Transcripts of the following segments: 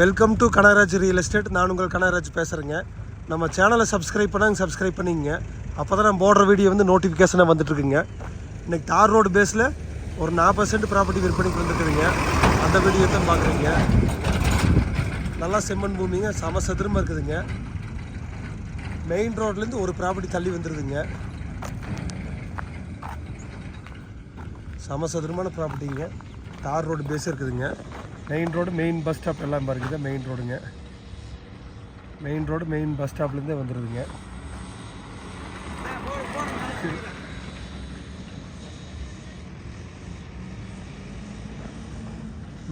Welcome to Kanagaraj real estate நான் உங்கள் கனகராஜ் பேசுகிறேங்க நம்ம சேனலை சப்ஸ்கிரைப் பண்ணாங்க சப்ஸ்கிரைப் பண்ணிங்க. அப்போ தான் நான் போடுற வீடியோ வந்து நோட்டிஃபிகேஷனாக வந்துட்டுருக்குங்க. இன்றைக்கி தார் ரோடு பேஸில் ஒரு நாற்பது சென்ட் ப்ராப்பர்ட்டி விற்பனைக்கு வந்துட்டுருக்குங்க அந்த வீடியோ தான் பார்க்குறீங்க நல்லா செம்மண் பூமிங்க. சம சதுரமாக இருக்குதுங்க. மெயின் ரோட்லேருந்து ஒரு ப்ராப்பர்ட்டி தள்ளி வந்துடுதுங்க சமசதுரமான ப்ராப்பர்ட்டிங்க தார் ரோடு பேஸ் இருக்குதுங்க. Main road main bus stop எல்லாம் பாருங்க. மெயின் ரோடுங்க மெயின் ரோடு மெயின் பஸ் ஸ்டாப்லேருந்தே வந்துடுதுங்க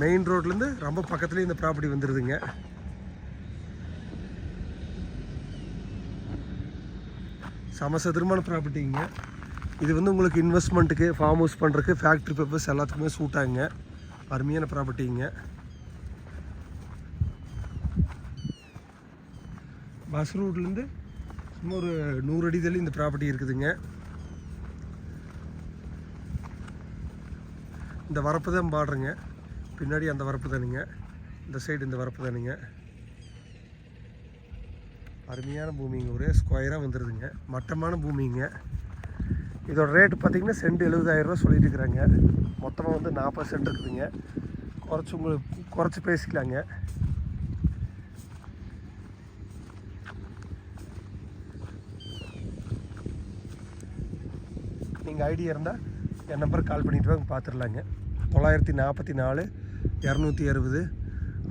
மெயின் ரோட்லேருந்து ரொம்ப பக்கத்துலேயே இந்த ப்ராப்பர்ட்டி வந்துடுதுங்க சமசதுரமான ப்ராப்பர்ட்டிங்க இது வந்து உங்களுக்கு இன்வெஸ்ட்மெண்ட்டுக்கு ஃபார்ம் ஹவுஸ் பண்ணுறதுக்கு ஃபேக்ட்ரி பர்பஸ் எல்லாத்துக்குமே சூட் ஆகுங்க அருமையான ப்ராப்பர்ட்டிங்க பஸ் ரூட்லேருந்து சும்மா ஒரு நூறு அடி தள்ளி இந்த ப்ராப்பர்ட்டி இருக்குதுங்க. இந்த வரப்பு தான் பாடுறேங்க பின்னாடி அந்த வரப்பு தானுங்க. இந்த சைடு இந்த வரப்பு தானுங்க. அருமையான பூமிங்க. ஒரே ஸ்கொயராக வந்துடுதுங்க மட்டமான பூமிங்க. இதோட ரேட்டு பார்த்தீங்கன்னா சென்ட் எழுபதாயிரரூவா சொல்லிட்டு இருக்கிறாங்க மொத்தமாக வந்து நாற்பது சென்ட் இருக்குதுங்க. குறைச்சி உங்களுக்கு குறைச்சி பேசிக்கலாங்க. நீங்கள் ஐடியா இருந்தால் என் நம்பருக்கு கால் பண்ணிட்டு வாங்க பார்த்துடலாங்க தொள்ளாயிரத்தி நாற்பத்தி நாலு இரநூத்தி அறுபது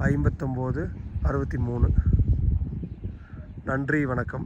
ஐம்பத்தொம்போது அறுபத்தி மூணு. நன்றி வணக்கம்.